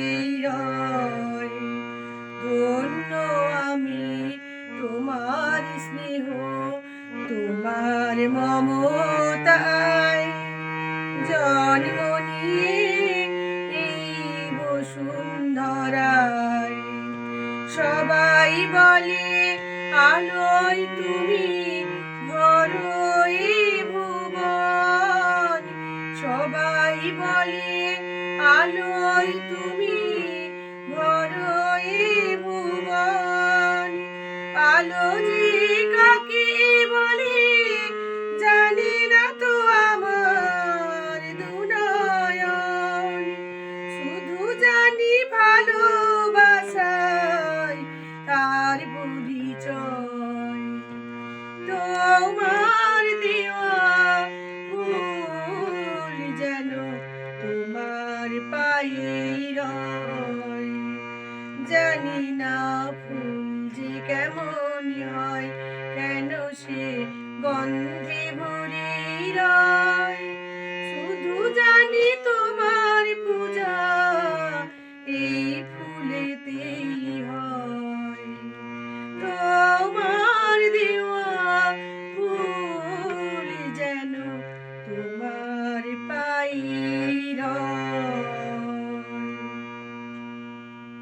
পায়ে ধন্য আমি তোমার স্নেহ, তোমার মমতায় জন্ম নিয়ে এই সবাই বলে, আলোয় তুমি ভরো এই ভুবন। সবাই বলে আলোয় তুমি ভরো ভুবন আলো যে জানি না ফুল কেমন হয়, কেন সে গন্ধে ভরে রয় শুধু জানি তোমার পূজা, এই ফুলেতেই হয়। তোমার ফুল যেন তোমার পাই রয়